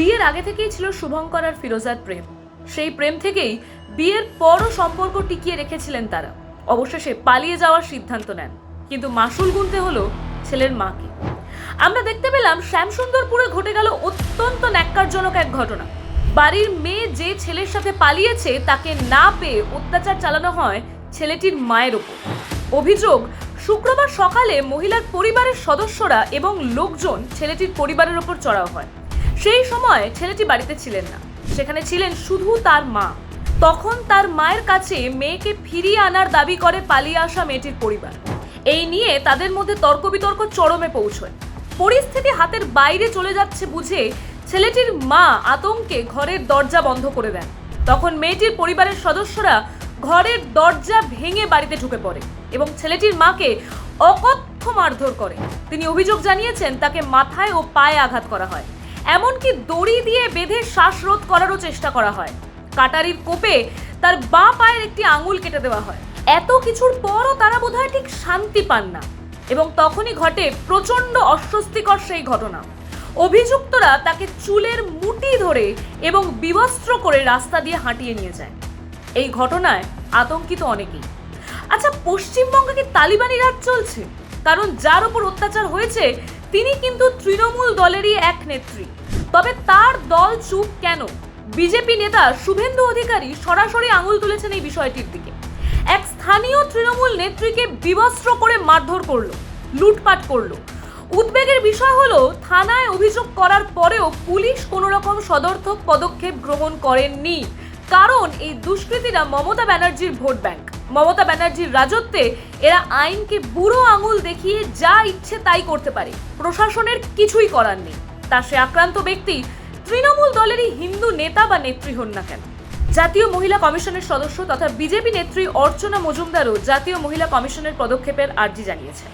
বিয়ের আগে থেকেই ছিল শুভঙ্কর আর ফিরোজার প্রেম। সেই প্রেম থেকেই বিয়ের পরও সম্পর্ক টিকিয়ে রেখেছিলেন তারা। অবশেষে পালিয়ে যাওয়ার সিদ্ধান্ত নেন। কিন্তু মাসুল গুনতে হলো ছেলের মাকে। আমরা দেখতে পেলাম শ্যামসুন্দরপুরে ঘটে গেল অত্যন্ত ন্যাক্কারজনক এক ঘটনা। বাড়ির মেয়ে যে ছেলের সাথে পালিয়েছে, তাকে না পেয়ে অত্যাচার চালানো হয় ছেলেটির মায়ের ওপর। অভিযোগ, শুক্রবার সকালে মহিলার পরিবারের সদস্যরা এবং লোকজন ছেলেটির পরিবারের ওপর চড়াও হয়। সেই সময় ছেলেটি বাড়িতে ছিলেন না। সেখানে ছিলেন শুধু তার মা। তখন তার মায়ের কাছে মেয়েকে ফিরিয়ে আনার দাবি করে পালিয়ে আসা মেয়েটির পরিবার। এই নিয়ে তাদের মধ্যে তর্ক বিতর্ক চরমে পৌঁছয়। পরিস্থিতি হাতের বাইরে চলে যাচ্ছে বুঝে ছেলেটির মা আতঙ্কে ঘরের দরজা বন্ধ করে দেন। তখন মেয়েটির পরিবারের সদস্যরা ঘরের দরজা ভেঙে বাড়িতে ঢুকে পড়ে এবং ছেলেটির মাকে অকথ্য মারধর করে। তিনি অভিযোগ জানিয়েছেন তাকে মাথায় ও পায়ে আঘাত করা হয়। এমনকি দড়ি দিয়ে বেঁধে শ্বাসরোধ করারও চেষ্টা করা হয়। কাটারির কোপে তার বা পায়ের একটি আঙুল কেটে দেওয়া হয়। এত কিছুর পরও তারা বোধহয় ঠিক শান্তি পান না। এবং তখনই ঘটে প্রচণ্ড অস্বস্তিকর সেই ঘটনা। অভিযুক্তরা তাকে চুলের মুটি ধরে এবং বিবস্ত্র করে রাস্তা দিয়ে হাঁটিয়ে নিয়ে যায়। এই ঘটনায় আতঙ্কিত অনেকেই। আচ্ছা পশ্চিমবঙ্গে কি তালিবানি রাজ চলছে? কারণ যার উপর অত্যাচার হয়েছে তিনি কিন্তু তৃণমূল দলেরই এক নেত্রী। তবে তার দল চুপ কেন? বিজেপি নেতা শুভেন্দু অধিকারী সরাসরি আঙুল তুলেছেন এই বিষয়টির দিকে। এক স্থানীয় তৃণমূল নেত্রীকে বিবস্ত্র করে মারধর করল, লুটপাট করল। উদ্বেগের বিষয় হলো, থানায় অভিযোগ করার পরেও পুলিশ কোনো রকম সদর্থক পদক্ষেপ গ্রহণ করেননি। কারণ এই দুষ্কৃতীরা মমতা ব্যানার্জির ভোট ব্যাংক। মমতা ব্যানার্জির রাজত্বে এরা আইনকে বুড়ো আঙুল দেখিয়ে যা ইচ্ছে তাই করতে পারে। প্রশাসনের কিছুই করার নেই। তা সে আক্রান্ত ব্যক্তি তৃণমূল দলেরই হিন্দু নেতা বা নেত্রী হন না কেন? জাতীয় মহিলা কমিশনের সদস্য তথা বিজেপি নেত্রী অর্চনা মজুমদারও জাতীয় মহিলা কমিশনের পদক্ষেপের আর্জি জানিয়েছেন।